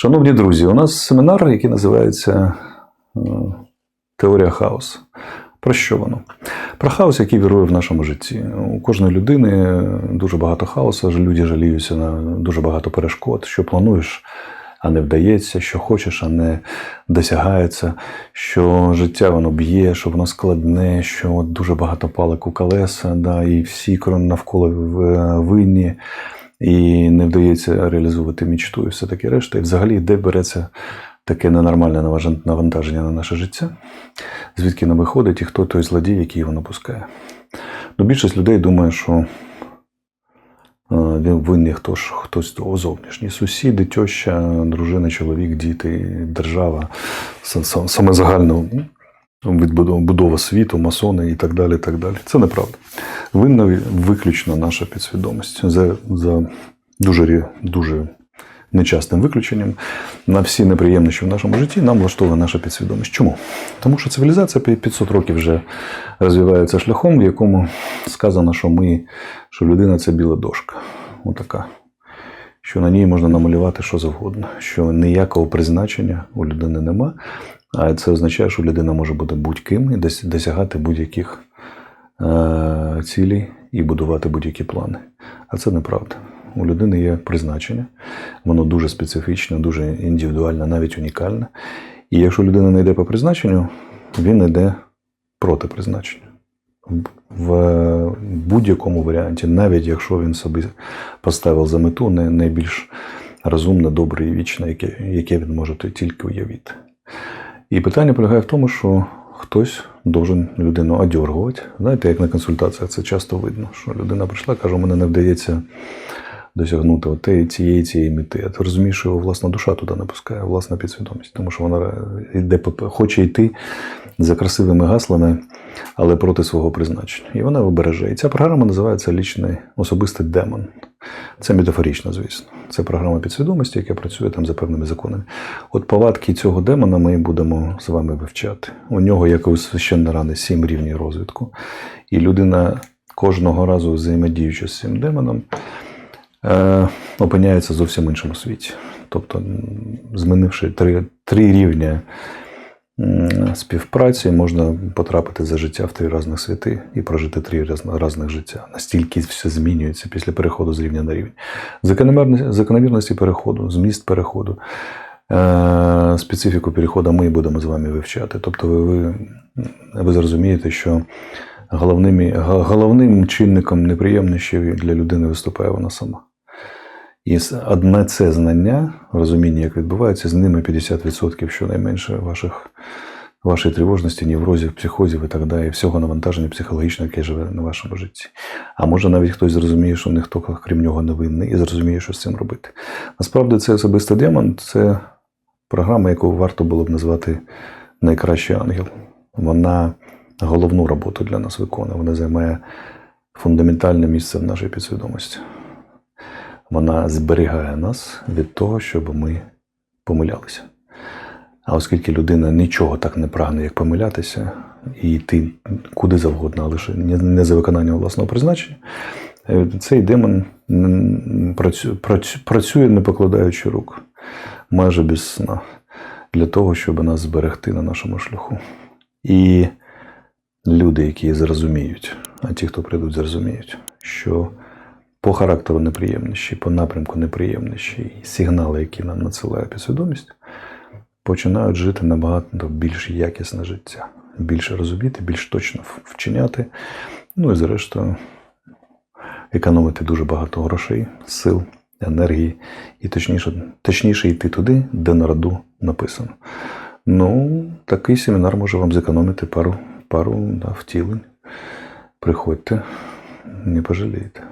Шановні друзі, у нас семінар, який називається е, Теорія хаосу. Про що воно? Про хаос, який вірує в нашому житті. У кожної людини дуже багато хаосу, люди жаліються на дуже багато перешкод, що плануєш, а не вдається, що хочеш, а не досягається, що життя воно б'є, що воно складне, що дуже багато палок у колеса, да, і всі навколо винні, і не вдається реалізувати мічту і все таке решта. І взагалі, де береться таке ненормальне навантаження на наше життя, звідки не виходить і хто той злодій, який його напускає. Ну, більшість людей думає, що е, винний хто ж, хтось зовнішній. Сусіди, теща, дружина, чоловік, діти, держава, са- са- саме загально відбудова будова світу, масони і так далі. так далі. Це неправда. Винна виключно наша підсвідомість. За, за дуже, дуже нечастим виключенням на всі неприємності в нашому житті нам влаштовує наша підсвідомість. Чому? Тому що цивілізація пі- 500 років вже розвивається шляхом, в якому сказано, що ми, що людина це біла дошка. Отака. Що на ній можна намалювати що завгодно, що ніякого призначення у людини нема, а це означає, що людина може бути будь-ким і досягати будь-яких е, цілей і будувати будь-які плани. А це неправда. У людини є призначення, воно дуже специфічне, дуже індивідуальне, навіть унікальне. І якщо людина не йде по призначенню, він йде проти призначення. В будь-якому варіанті, навіть якщо він собі поставив за мету не найбільш розумне, добре і вічне, яке, яке він може тільки уявити. І питання полягає в тому, що хтось должен людину одьоргувати. Знаєте, як на консультаціях це часто видно, що людина прийшла, каже, мене не вдається досягнути отеї, цієї цієї мети. А ти розумієш, що його власна душа туди не пускає, власна підсвідомість, тому що вона йде, хоче йти за красивими гаслами, але проти свого призначення. І вона його береже. І ця програма називається Лічний особистий демон. Це метафорично, звісно. Це програма підсвідомості, яка працює там за певними законами. От повадки цього демона ми будемо з вами вивчати. У нього, як і у священна рани, сім рівнів розвитку. І людина кожного разу взаємодіючи з цим демоном, е, опиняється зовсім іншому світі. Тобто, змінивши три, три рівня співпраці, можна потрапити за життя в три різних світи і прожити три різних життя. Настільки все змінюється після переходу з рівня на рівень. Закономірності, переходу, зміст переходу, е, специфіку переходу ми будемо з вами вивчати. Тобто, ви, ви, зрозумієте, що головними, га- головним чинником неприємнощів для людини виступає вона сама. І одне це знання, розуміння, як відбувається, з ними 50% щонайменше ваших, вашої тривожності, неврозів, психозів і так далі, і всього навантаження психологічного, яке живе на вашому житті. А може навіть хтось зрозуміє, що ніхто крім нього не винний, і зрозуміє, що з цим робити. Насправді, це особистий демон це програма, яку варто було б назвати Найкращий ангел. Вона головну роботу для нас виконує. Вона займає фундаментальне місце в нашій підсвідомості. Вона зберігає нас від того, щоб ми помилялися. А оскільки людина нічого так не прагне, як помилятися, і йти куди завгодно, а лише не за виконанням власного призначення, е, цей демон працює, не покладаючи рук, майже без сна, для того, щоб нас зберегти на нашому шляху. І люди, які зрозуміють, а ті, хто прийдуть, зрозуміють, що по характеру неприємніші, по напрямку неприємніші, сигнали, які нам надсилає підсвідомість, починають жити набагато більш якісне життя, більше розуміти, більш точно вчиняти. Ну і зрештою, економити дуже багато грошей, сил, енергії, і точніше, точніше йти туди, де на роду написано. Ну, такий семінар може вам зекономити пару, пару да, втілень. Приходьте, не пожалієте.